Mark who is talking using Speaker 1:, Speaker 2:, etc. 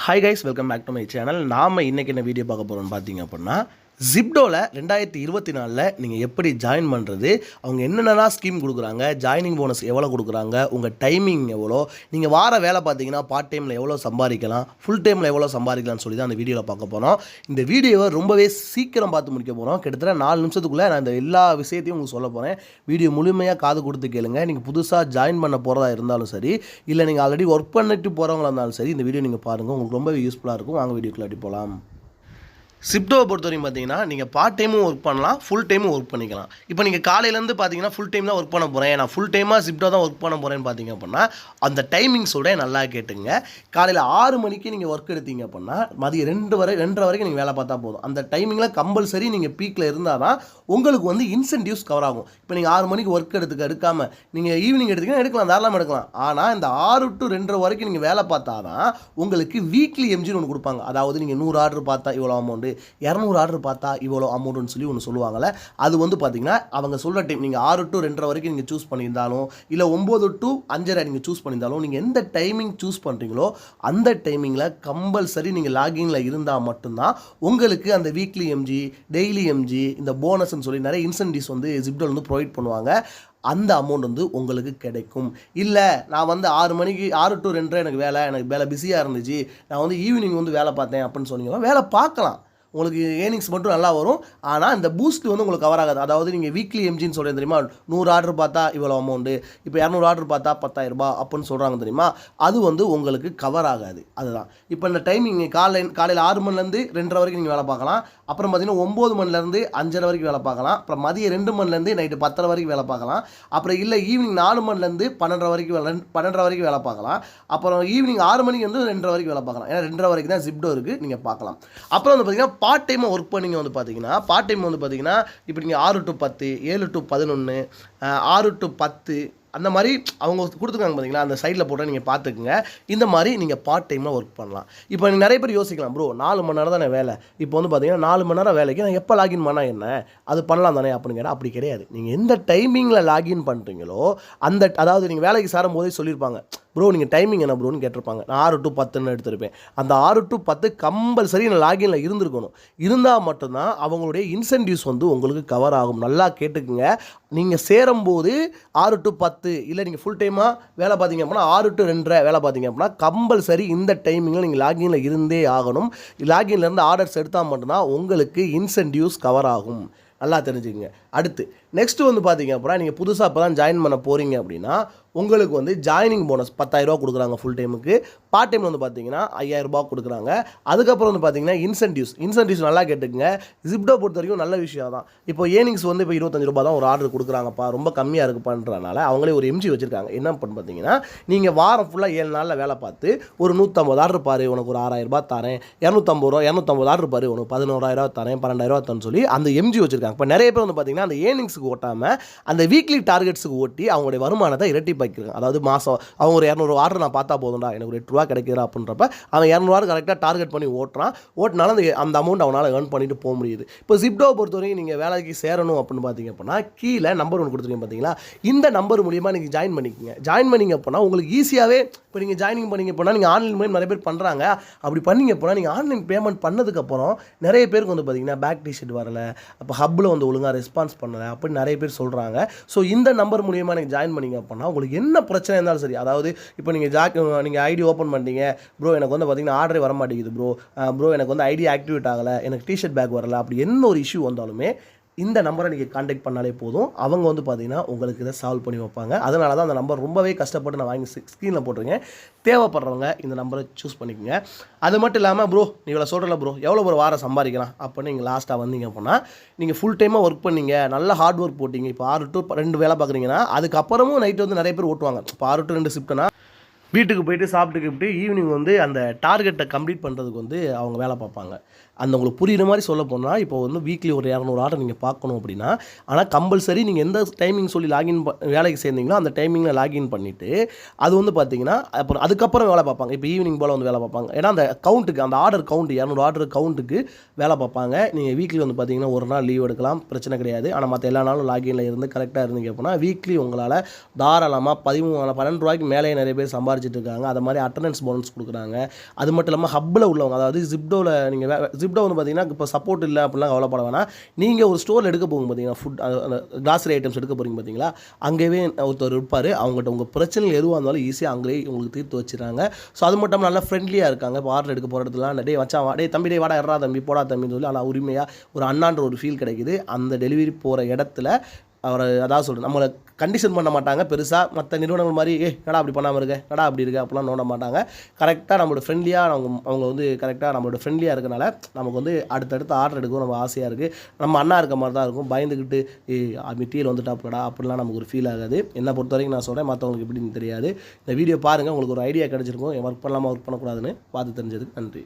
Speaker 1: Hi guys welcome back to my channel நாம் இன்றைக்கி என்ன வீடியோ பார்க்க போகிறோம்னு பார்த்தீங்க அப்படின்னா ஜிப்டோவில் ரெண்டாயிரத்தி இருபத்தி நாலில் நீங்கள் எப்படி ஜாயின் பண்ணுறது அவங்க என்னென்னலாம் ஸ்கீம் கொடுக்குறாங்க? ஜாயினிங் போனஸ் எவ்வளோ கொடுக்குறாங்க? உங்கள் டைமிங் எவ்வளோ? நீங்கள் வார வேலை பார்த்தீங்கன்னா பார்ட் டைமில் எவ்வளோ சம்பாதிக்கலாம்? ஃபுல் டைமில் எவ்வளோ சம்பாதிக்கலாம்னு சொல்லி தான் அந்த வீடியோவில் பார்க்க போகிறோம் இந்த வீடியோவை ரொம்பவே சீக்கிரம் பார்த்து முடிக்க போகிறோம் கிட்டத்தட்ட நாலு நிமிஷத்துக்குள்ளே நான் இந்த எல்லா விஷயத்தையும் உங்களுக்கு சொல்ல போகிறேன் வீடியோ முழுமையாக காது கொடுத்து கேளுங்க. நீங்கள் புதுசாக ஜாயின் பண்ண போகிறதா இருந்தாலும் சரி இல்லை நீங்கள் ஆல்ரெடி ஒர்க் பண்ணிட்டு போகிறவங்களா இருந்தாலும் சரி இந்த வீடியோ நீங்கள் பாருங்கள் உங்களுக்கு ரொம்பவே யூஸ்ஃபுல்லாக இருக்கும். வாங்க வீடியோக்குள்ளாட்டி போகலாம் சிப்டோவை பொறுத்த வரைக்கும் பார்த்தீங்கன்னா நீங்கள் பார்ட் டைமும் ஒர்க் பண்ணலாம் ஃபுல் டைமும் ஒர்க் பண்ணிக்கலாம். இப்போ நீங்கள் காலையிலேருந்து பார்த்தீங்கன்னா ஃபுல் டைம் தான் ஒர்க் பண்ண போகிறேன் நான் ஃபுல் டைமாக சிப்டோ தான் ஒர்க் பண்ண போகிறேன்னு பார்த்தீங்க அப்படின்னா அந்த டைமிங்ஸோட நல்லா கேட்டுங்க. காலையில் ஆறு மணிக்கு நீங்கள் ஒர்க் எடுத்தீங்க அப்படின்னா மதியம் ரெண்டு வரை ரெண்டரை வரைக்கும் நீங்கள் வேலை பார்த்தா போதும். அந்த டைமிங்கில் கம்பல்சரி நீங்கள் பீக்கில் இருந்தால் தான் உங்களுக்கு வந்து இன்சென்டிவ்ஸ் கவர் ஆகும். இப்போ நீங்கள் ஆறு மணிக்கு ஒர்க் எடுத்துக்க எடுக்காமல் நீங்கள் ஈவினிங் எடுத்தீங்கன்னா எடுக்கலாம் தாராளமாக எடுக்கலாம். ஆனால் இந்த ஆறு டு ரெண்டரை வரைக்கும் நீங்கள் வேலை பார்த்தா தான் உங்களுக்கு வீக்லி எம்ஜின்னு ஒன்று கொடுப்பாங்க. அதாவது நீங்கள் நூறு ஆர்டர் பார்த்தா இவ்வளோ அமௌண்ட்டு இரநூறு ஆர்டர் பார்த்தா இவ்வளோ அமௌண்ட்டுன்னு சொல்லி ஒன்று சொல்லுவாங்கள்ல அது வந்து பார்த்தீங்கன்னா அவங்க சொல்கிற டைம் நீங்கள் ஆறு டு ரெண்டரை வரைக்கும் நீங்கள் சூஸ் பண்ணியிருந்தாலும் இல்லை ஒம்பது டு அஞ்சரை நீங்கள் சூஸ் பண்ணியிருந்தாலும் நீங்கள் எந்த டைமிங் சூஸ் பண்ணுறீங்களோ அந்த டைமிங்கில் கம்பல்சரி நீங்கள் லாகின்ல இருந்தால் மட்டும்தான் உங்களுக்கு அந்த வீக்லி எம்ஜி டெய்லி எம்ஜி இந்த போனஸ்ன்னு சொல்லி நிறைய இன்சென்டிவ்ஸ் வந்து ஜிப்டோல் வந்து ப்ரொவைட் பண்ணுவாங்க. அந்த அமௌண்ட் வந்து உங்களுக்கு கிடைக்கும். இல்லை நான் வந்து ஆறு மணிக்கு ஆறு டு ரெண்டரை எனக்கு வேலை எனக்கு வேலை பிஸியாக இருந்துச்சு நான் வந்து ஈவினிங் வந்து வேலை பார்த்தேன் அப்படின்னு சொன்னீங்கன்னா வேலை பார்க்கலாம். உங்களுக்கு ஏர்னிங்ஸ் மட்டும் நல்லா வரும். ஆனால் இந்த பூஸ்ட் வந்து உங்களுக்கு கவர் ஆகாது. அதாவது நீங்கள் வீக்லி எம்ஜின்னு சொல்கிறேன் தெரியுமா? நூறு ஆர்டர் பார்த்தா இவ்வளோ அமௌண்ட்டு இப்போ இரநூறு ஆர்டர் பார்த்தா பத்தாயிரம் ரூபாய் அப்படின்னு சொல்கிறாங்க தெரியுமா? அது வந்து உங்களுக்கு கவர் ஆகாது. அதுதான். இப்போ இந்த டைமிங் காலை காலையில் ஆறு மணிலேருந்து ரெண்டரை வரைக்கும் நீங்கள் வேலை பார்க்கலாம். அப்புறம் பார்த்தீங்கன்னா ஒம்பது மணிலேருந்து அஞ்சரை வரைக்கும் வேலை பார்க்கலாம். அப்புறம் மதியம் ரெண்டு மணிலேருந்து நைட்டு பத்தரை வரைக்கும் வேலை பார்க்கலாம். அப்புறம் இல்லை ஈவினிங் நாலு மணிலேருந்து பன்னெண்டரை வரைக்கும் வேலை பன்னெண்டரை வரைக்கும் வேலை பார்க்கலாம். அப்புறம் ஈவினிங் ஆறு மணிக்கு வந்து ரெண்டரை வரைக்கும் வேலை பார்க்கலாம். ஏன்னா ரெண்டரை வரைக்கும் தான் ஜிப்டோ இருக்குது நீங்கள் பார்க்கலாம். அப்புறம் வந்து பார்த்தீங்கன்னா பார்ட் டைமாக ஒர்க் பண்ணிங்க வந்து பார்த்தீங்கன்னா பார்ட் டைம் வந்து பார்த்தீங்கன்னா இப்போ நீங்கள் ஆறு டு பத்து ஏழு டு பதினொன்று ஆறு டு பத்து அந்த மாதிரி அவங்க கொடுத்துருக்காங்க பார்த்தீங்களா அந்த சைடில் போட்டால் நீங்கள் பார்த்துக்குங்க இந்த மாதிரி நீங்கள் பார்ட் டைமில் ஒர்க் பண்ணலாம். இப்போ நீங்கள் நிறைய பேர் யோசிக்கலாம் ப்ரோ நாலு மணி நேரம் தானே வேலை. இப்போ வந்து பார்த்தீங்கன்னா நாலு மணி நேரம் வேலைக்கு நான் எப்போ லாகின் பண்ணால் என்ன? அது பண்ணலாம் தானே அப்படின்னு கேட்டால் அப்படி கிடையாது. நீங்கள் எந்த டைமிங்கில் லாகின் பண்ணுறீங்களோ அந்த அதாவது நீங்கள் வேலைக்கு சேரும் போதே சொல்லியிருப்பாங்க ப்ரோ நீங்கள் டைமிங் என்ன ப்ரோன்னு கேட்டிருப்பாங்க. நான் ஆறு டு பத்துன்னு எடுத்திருப்பேன். அந்த ஆறு டு பத்து கம்பல்சரி நான் லாகினில் இருந்திருக்கணும். இருந்தால் மட்டும்தான் அவங்களுடைய இன்சென்டிவ்ஸ் வந்து உங்களுக்கு கவர் ஆகும். நல்லா கேட்டுக்குங்க. நீங்கள் சேரும்போது ஆறு டு பத்து இல்லை நீங்கள் ஃபுல் டைமாக வேலை பார்த்தீங்க அப்படின்னா ஆறு டு ரெண்டரை வேலை பார்த்தீங்க அப்படின்னா கம்பல்சரி இந்த டைமிங்கில் நீங்கள் லாகினில் இருந்தே ஆகணும். லாகின்லேருந்து ஆர்டர்ஸ் எடுத்தால் மட்டும்தான் உங்களுக்கு இன்சென்டிவ்ஸ் கவர் ஆகும். நல்லா தெரிஞ்சுக்கங்க. அடுத்து நெக்ஸ்ட்டு வந்து பார்த்தீங்க அப்படின்னா நீங்கள் புதுசாக இப்போ தான் ஜாயின் பண்ண போகிறீங்க அப்படின்னா உங்களுக்கு வந்து ஜாயினிங் போனஸ் பத்தாயிரரூபா கொடுக்குறாங்க ஃபுல் டைமுக்கு பார்ட் டைமில் வந்து பார்த்தீங்கன்னா ஐயாயிரரூபா கொடுக்குறாங்க. அதுக்கப்புறம் வந்து பார்த்தீங்கன்னா இன்சென்டிவ்ஸ் இன்சென்டிவ்ஸ் நல்லா கேட்டுக்குங்க. ஜிப்டோ பொறுத்த வரைக்கும் நல்ல விஷயம் தான் இப்போ ஏர்னிங்ஸ் வந்து இப்போ இருபத்தஞ்சு ரூபா தான் ஒரு ஆர்டர் கொடுக்குறாங்கப்பா. ரொம்ப கம்மியாக இருக்குப்பான்றனால அவங்களே ஒரு எம்ஜி வச்சுருக்காங்க. என்ன பண்ணு பார்த்தீங்கன்னா நீங்கள் வாரம் ஃபுல்லாக ஏழு நாளில் வேலை பார்த்து ஒரு நூற்றம்பது ஆர்டர் பாரு உனக்கு ஒரு ஆறாயிரரூபா தரேன். இரநூத்தம்பது ரூபா இரநூத்தம்பது ஆர்டர் பாரு உனக்கு பதினோராயிரரூபா தரேன் பன்னெண்டாயிரரூபா தரேன்னு சொல்லி அந்த எம்ஜி வச்சுருக்காங்க. இப்போ நிறைய பேர் வந்து பார்த்தீங்கன்னா அந்த டார்கெட்ஸுக்கு ஓட்டாமல் அந்த வீக்லி டார்கெட்ஸுக்கு ஓட்டி அவங்களுடைய வருமானத்தை இரட்டிப்பாக்கிறாங்க அதாவது மாதம் அவங்க ஒரு இரநூறு ஆர்டர் நான் பார்த்தா போதும்டா எனக்கு ஒரு எட்டு ரூபா கிடைக்கிறா அப்படின்றப்ப அவன் இரநூறுவா கரெக்டாக டார்கெட் பண்ணி ஓட்டுறான். ஓட்டினாலும் அந்த அந்த அமௌண்ட் அவனால் ஏர்ன் பண்ணிட்டு போக முடியுது. இப்போ ஜிப்டோவை பொறுத்த வரைக்கும் நீங்கள் வேலைக்கு சேரணும் அப்படின்னு பார்த்தீங்க அப்படின்னா கீழே நம்பர் ஒன்று கொடுத்துருக்கீங்க பார்த்தீங்களா? இந்த நம்பர் மூலியமாக நீங்கள் ஜாயின் பண்ணிக்கோங்க. ஜாயின் பண்ணிங்க அப்படின்னா உங்களுக்கு ஈஸியாகவே இப்போ நீங்கள் ஜாயினிங் பண்ணீங்க அப்படின்னா நீங்கள் ஆன்லைன் மூலியம் நிறைய பேர் பண்ணுறாங்க அப்படி பண்ணிங்க அப்படின்னா நீங்கள் ஆன்லைன் பேமெண்ட் பண்ணதுக்கப்புறம் நிறைய பேருக்கு வந்து பார்த்தீங்கன்னா பேக் டிஷர்ட் வரல அப்போ ஹப்பில் வந்து ஒழுங்காக ரெஸ்பான்ஸ் பண்ணலை அப்படின்னு நிறைய பேர் சொல்கிறாங்க ஸோ இந்த நம்பர் மூலியமாக நீங்கள் ஜாயின் பண்ணீங்க அப்படின்னா உங்களுக்கு என்ன பிரச்சனை இருந்தாலும் சரி அதாவது இப்போ நீங்கள் ஜாக் நீங்கள் ஐடி ஓப்பன் பண்ணிட்டீங்க ப்ரோ எனக்கு வந்து பார்த்தீங்கன்னா ஆர்டரே வர மாட்டேங்குது ப்ரோ ப்ரோ எனக்கு வந்து ஐடி ஆக்டிவேட் ஆகலை எனக்கு டிஷர்ட் பேக் வரல அப்படி என்ன ஒரு இஷ்யூ வந்தாலுமே இந்த நம்பரை நீங்கள் காண்டாக்ட் பண்ணாலே போதும். அவங்க வந்து பார்த்தீங்கன்னா உங்களுக்கு இதை சால்வ் பண்ணி வைப்பாங்க. அதனால தான் அந்த நம்பர் ரொம்பவே கஷ்டப்பட்டு நான் வாங்கி ஸ்க்ரீனில் போட்டிருக்கேன். தேவைப்படுறவங்க இந்த நம்பரை சூஸ் பண்ணிக்கோங்க. அது மட்டும் இல்லாமல் ப்ரோ நீ இவ்வளோ சொல்கிறல ப்ரோ எவ்வளோ ஒரு வாரம் சம்பாதிக்கலாம். அப்படின்னு நீங்கள் லாஸ்ட்டாக வந்தீங்க அப்படின்னா நீங்கள் ஃபுல் டைமாக ஒர்க் பண்ணீங்க. நல்ல ஹார்ட் ஒர்க் போட்டிங்க. இப்போ ஆறு டு ரெண்டு வேலை பார்க்குறீங்கன்னா அதுக்கப்புறமும் நைட்டு வந்து நிறைய பேர் ஓட்டுவாங்க. இப்போ ஆறு டு ரெண்டு ஷிஃப்ட்னா வீட்டுக்கு போயிட்டு சாப்பிட்டு கிப்ட்டு ஈவினிங் வந்து அந்த டார்கெட்டை கம்ப்ளீட் பண்ணுறதுக்கு வந்து அவங்க வேலை பார்ப்பாங்க. அந்த உங்களுக்கு புரியுற மாதிரி சொல்ல போனால் இப்போ வந்து வீக்லி ஒரு இரநூறு ஆர்டர் நீங்கள் பார்க்கணும் அப்படின்னா ஆனால் கம்பல்சரி நீங்கள் எந்த டைமிங் சொல்லி லாகின் வேலைக்கு சேர்ந்தீங்களோ அந்த டைமிங்கில் லாகின் பண்ணிவிட்டு அது வந்து பார்த்தீங்கன்னா அப்புறம் அதுக்கப்புறம் வேலை பார்ப்பாங்க. இப்போ ஈவினிங் போல் வந்து வேலை பார்ப்பாங்க. ஏன்னா அந்த கவுண்ட்டுக்கு அந்த ஆர்டர் கவுண்ட் இரநூறு ஆர்டர் கவுண்ட்டுக்கு வேலை பார்ப்பாங்க. நீங்கள் வீக்லி வந்து பார்த்தீங்கன்னா ஒரு நாள் லீவ் எடுக்கலாம் பிரச்சனை கிடையாது. ஆனால் மற்ற எல்லா நாளும் லாகினில் இருந்து கரெக்டாக இருந்தீங்க அப்படின்னா வீக்லி உங்களால் தாராளமாக பதிமூணு பன்னெண்டு ரூபாய்க்கு மேலே நிறைய பேர் சம்பாரிச்சிட்டு இருக்காங்க. அது மாதிரி அட்டண்டன்ஸ் போனஸ் கொடுக்குறாங்க. அது மட்டும் இல்லாமல் ஹப்பில் உள்ளவங்க அதாவது ஜிப்டோவில் நீங்கள் ஜிப் ஜிப்டோ வந்து பார்த்தீங்கன்னா இப்போ சப்போர்ட் இல்லை அப்படிலாம் கவலைப்பட வேணாம். நீங்கள் ஒரு ஸ்டோரில் எடுக்க போகும் பார்த்தீங்கன்னா ஃபுட் கிளாஸரி ஐட்டம்ஸ் எடுக்க போகிறீங்க பார்த்தீங்களா அங்கேயே ஒருத்தர் இருப்பார். அவங்ககிட்ட உங்கள் பிரச்சனைகள் எதுவாக இருந்தாலும் ஈஸியாக அங்கேயே உங்களுக்கு தீர்த்து வச்சிடறாங்க. ஸோ அது மட்டும் நல்லா ஃப்ரெண்ட்லியாக இருக்காங்க. இப்போ ஆர்டர் எடுக்க போகிற இடத்துல டே வச்சா வா டே தம்பி டே வாடா எறா தம்பி போடா தம்பின்னு சொல்லி நல்லா உரிமையாக ஒரு அண்ணான்ற ஒரு ஃபீல் கிடைக்குது. அந்த டெலிவரி போகிற இடத்துல அவரை அதான் சொல்கிறேன் நம்மளை கண்டிஷன் பண்ண மாட்டாங்க. பெருசாக மற்ற நிறுவனங்கள் மாதிரி ஏ நடா அப்படி பண்ணாமல் இருக்க? நடா அப்படி இருக்க? அப்படிலாம் நோண்ட மாட்டாங்க. கரெக்டாக நம்மளோட ஃப்ரெண்ட்லியாக அவங்க அவங்க வந்து கரெக்டாக நம்மளோட ஃப்ரெண்ட்லியாக இருக்கனால நமக்கு வந்து அடுத்தடுத்து ஆர்டர் எடுக்கவும் நம்ம ஆசையாக இருக்குது நம்ம அண்ணா இருக்க மாதிரி தான் இருக்கும். பயந்துக்கிட்டு ஏ மெட்டீரியல் வந்துட்டாப்லடா அப்படிலாம் நமக்கு ஒரு ஃபீல் ஆகாது. என்னை பொறுத்த வரைக்கும் நான் சொல்கிறேன் மற்றவங்களுக்கு எப்படின்னு தெரியாது. இந்த வீடியோ பாருங்கள் உங்களுக்கு ஒரு ஐடியா கிடச்சிருக்கும். ஒர்க் பண்ணலாமா? ஒர்க் பண்ணக்கூடாதுன்னு பார்த்து தெரிஞ்சதுக்கு நன்றி.